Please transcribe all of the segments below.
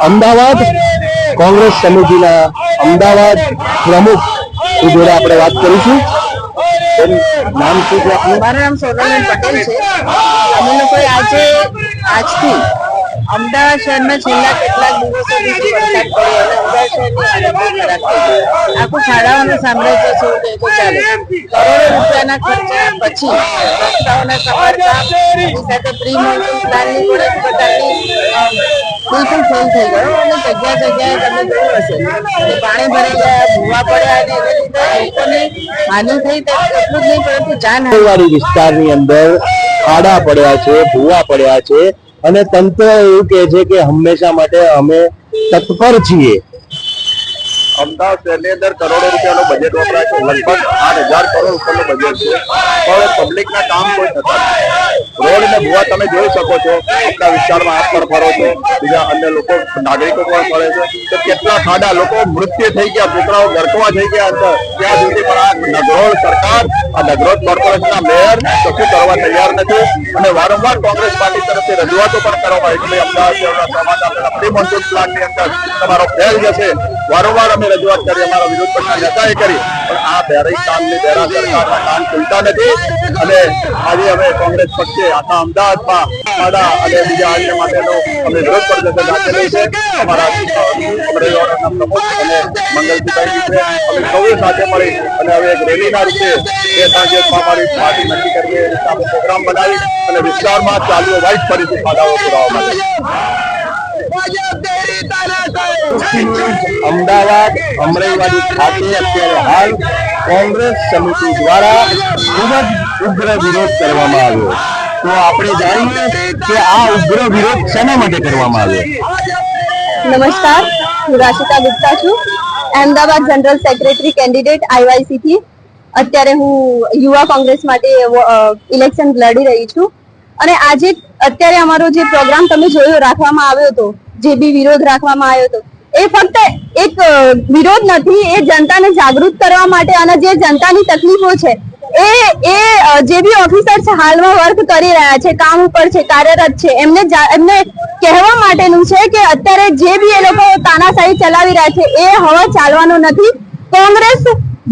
અમદાવાદ કોંગ્રેસ સમિતિના અમદાવાદ પ્રમુખ જોડે આપણે વાત કરીશું. નામ શું છે આજે આજથી અમદાવાદ શહેરમાં છેલ્લા કેટલાક દિવસોથી વરસાદ પડ્યો અને અમદાવાદ શહેરની હાલત ખરાબ આખું શાળાઓનું સામ્રાજ્ય છે ચાલે કરોડો રૂપિયાના ખર્ચા પછી રસ્તાઓના સમારકામ એની સાથે પ્રી મોન્સૂન પ્લાનની પણ બિલકુલ ફેલ થઈ ગયો અને જગ્યા જગ્યાએ તમે જોયું હશે. પાણી ભરાઈ ગયા, ભૂવા પડ્યા અને એવી રીતે લોકોને હાનિ થઈ તે એટલું જ નહીં, પરંતુ જાનહાનિ. વિસ્તારની અંદર ખાડા પડ્યા છે, ભૂવા પડ્યા છે. અને તંત્ર એવું કહે છે કે હંમેશા માટે અમે તત્પર છીએ. અમદાવાદ શહેરની અંદર કરોડો રૂપિયાનો બજેટ વપરાય છે. લગભગ આઠ હજાર કરોડ ઉપરનું બજેટ છે. પણ પબ્લિકના કામ કોઈ થતા નથી. રોડ ને ભૂવા તમે જોઈ શકો છો. આપણા વિસ્તારમાં આપ પણ ફરો છો. બીજા અન્ય લોકો, નાગરિકો પણ ફરે છે. તો કેટલા ખાડા લોકો મૃત્યુ થઈ ગયા છોકરાઓ ગરકવા થઈ ગયા ત્યાં સુધી પણ આ નગરોળ સરકાર, આ નગરોળ કોર્પોરેશનના મેયર કશું કરવા તૈયાર નથી. અને વારંવાર કોંગ્રેસ પાર્ટી તરફથી રજૂઆતો પણ કરવામાં આવી છે. અમદાવાદ સમાજ આપેલા પ્રી મોન્સૂન પ્લાનની અંદર તમારો ફેલ જશે. વારંવાર અમે રજૂઆત કરી, અમારો વિરોધ પક્ષના નેતાએ કરી. પણ આ બેરી કામની બેરા સરકારના કામ ખુલતા નથી. અને આજે અમે કોંગ્રેસ પક્ષે આખા અમદાવાદમાં ખાડા અને બીજા અન્ય માટેનો અમે વિરોધ પ્રદર્શન રાખેલું છે. અમારા પ્રમુખ અને મંગલજીભાઈ છે. અમે સૌએ સાથે મળી અને હવે એક રેલીના રૂપે એ સાંજે અમારી પાર્ટી નક્કી કરીએ. અમે પ્રોગ્રામ બનાવી અને વિસ્તારમાં ચાલુ વાઇટ ફરીથી ફાદાઓ પુરાવા માટે. અમદાવાદ અમરાઈવાડી ખાતે અત્યારે હાલ કોંગ્રેસ સમિતિ દ્વારા ખૂબ જ ઉગ્ર વિરોધ કરવામાં આવ્યો. તો આપણે જાણીએ કે આ ઉગ્ર વિરોધ શેના માટે કરવામાં આવ્યો? નમસ્કાર હું રાશિકા ગુપ્તા છું. Ahmedabad general secretary candidate IYC થી અત્યારે હું યુવા કોંગ્રેસ માટે ઇલેક્શન લડી રહી છું. અને આજે અત્યારે અમારો જે પ્રોગ્રામ તમે જોયો રાખવામાં આવ્યો હતો જે બી વિરોધ રાખવામાં આવ્યો હતો. એ ફક્ત એક વિરોધ નથી, એ જનતાને જાગૃત કરવા માટે અને જે જનતાની તકલીફો છે, એ એ જે બી ઓફિસર છે હાલમાં વર્ક કરી રહ્યા છે, કામ ઉપર છે, કાર્યરત છે, એમને એમને કહેવા માટેનું છે કે અત્યારે જે બી એ લોકો તાનાશાહી ચલાવી રહ્યા છે, એ હવે ચાલવાનો નથી. કોંગ્રેસ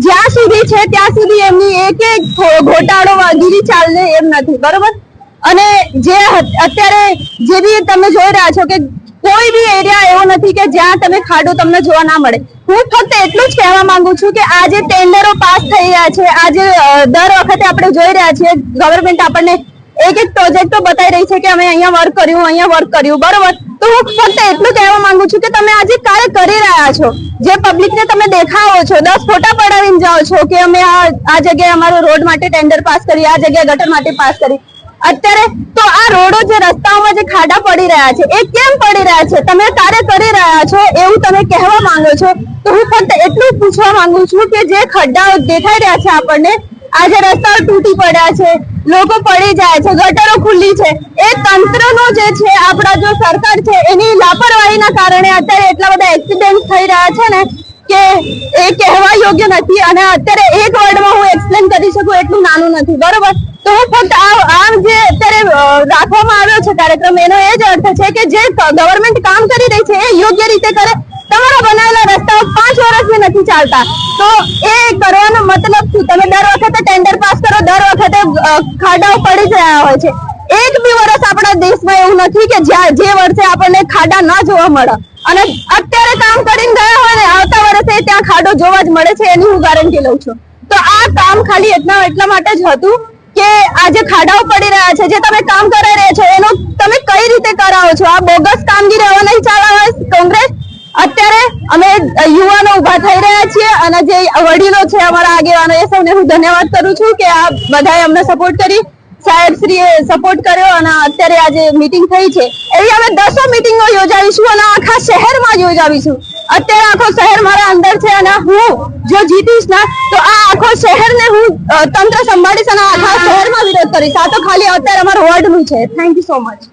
જ્યાં સુધી છે, ત્યાં સુધી એમની એક એક ઘોટાળો ગીરી ચાલને એમ નથી, બરોબર? અને જે અત્યારે જે બી તમે જોઈ રહ્યા છો કે કોઈ બી એરિયા એવો નથી કે જ્યાં તમે ખાડો તમને જોવા ના મળે. હું ફક્ત એટલું જ કહેવા માંગુ છું કે આ જે ટેન્ડરો પાસ થઈ રહ્યા છે આજે જે દર વખતે આપણે જોઈ રહ્યા છીએ ગવર્મેન્ટ આપણને એક એક પ્રોજેક્ટ તો બતાવી રહી છે કે અમે અહીંયા વર્ક કર્યું, અહીંયા વર્ક કર્યું, બરોબર? તો હું ફક્ત એટલું કહેવા માંગુ છું કે તમે આજે કાર્ય કરી રહ્યા છો. જે પબ્લિકને તમે દેખાવો છો, દસ ફોટા પડાવીને જાઓ છો કે અમે આ આ જગ્યાએ અમારો રોડ માટે ટેન્ડર પાસ કરી, આ જગ્યાએ ગટર માટે પાસ કરી. અત્યારે તો આ રોડો જે રસ્તાઓમાં ખાડા પડી રહ્યા છે. એ કેમ પડી રહ્યા છે? તમે કાર્ય કરી રહ્યા છો એવું તમે કહેવા માંગો છો? તો હું ફક્ત એટલું પૂછવા માંગુ છું કે જે ખડ્ડાઓ દેખાઈ રહ્યા છે આપણને, આજે રસ્તાઓ તૂટી પડ્યા છે, લોકો પડી જાય છે, ગટરો ખુલ્લી છે. એ તંત્રનો જે છે, આપણા જો સરકાર છે, એની લાપરવાહીના કારણે અત્યારે એટલા બધા એક્સિડન્ટ થઈ રહ્યા છે ને કે એ કહેવા યોગ્ય નથી. અને અત્યારે એક વર્ડમાં હું એક્સપ્લેન કરી શકું એટલું નાનું નથી. બરોબર? તો હું ફક્ત રાખવામાં આવ્યો છે કાર્યક્રમ, એનો એ જ અર્થ છે કે જે ગવર્મેન્ટ કામ કરી રહી છે એ યોગ્ય રીતે કરે. તમારા બનાવેલા રસ્તાઓ પાંચ વર્ષથી નથી ચાલતા. તો એ કરવાનો મતલબ શું? તમે દર વખતે ટેન્ડર પાસ કરો, દર વખતે ખાડાઓ પડી રહ્યા હોય છે. એક બી વર્ષ આપણા દેશમાં એવું નથી કે જ્યાં, જે વર્ષે આપણને ખાડા ના જોવા મળે. અને અત્યારે કામ કરીને ગયા હોય ને, આવતા વર્ષે ત્યાં ખાડો જોવા જ મળે છે, એની હું ગેરંટી લઉં છું. તો આ કામ ખાલી એટલા એટલા માટે જ હતું કે આ જે ખાડાઓ પડી રહ્યા છે, જે તમે કામ કરાવી રહ્યા છો, એનો તમે કઈ રીતે કરાવો છો? આ બોગસ કામગીરી હવે નહીં ચાલવા કોંગ્રેસ? અત્યારે અમે યુવાનો ઊભા થઈ રહ્યા છીએ અને જે વડીલો છે અમારા આગેવાનો, એ સૌને હું ધન્યવાદ કરું છું કે આ બધાએ અમને સપોર્ટ કરી. સાહેબ શ્રીએ સપોર્ટ કર્યો અને અત્યારે આજે મીટિંગ થઈ છે. એવી અમે દસો મીટિંગો યોજાવીશું અને આખા શહેરમાં યોજાવીશું. અત્યારે આખો શહેર મારા અંદર છે અને હું જો જીતીશ ને, તો આ આખો શહેરને હું તંત્ર સંભાળીશ અને આખા શહેરમાં વિરોધ કરીશ. આ તો ખાલી અત્યારે અમારું વર્ડનું છે. Thank you so much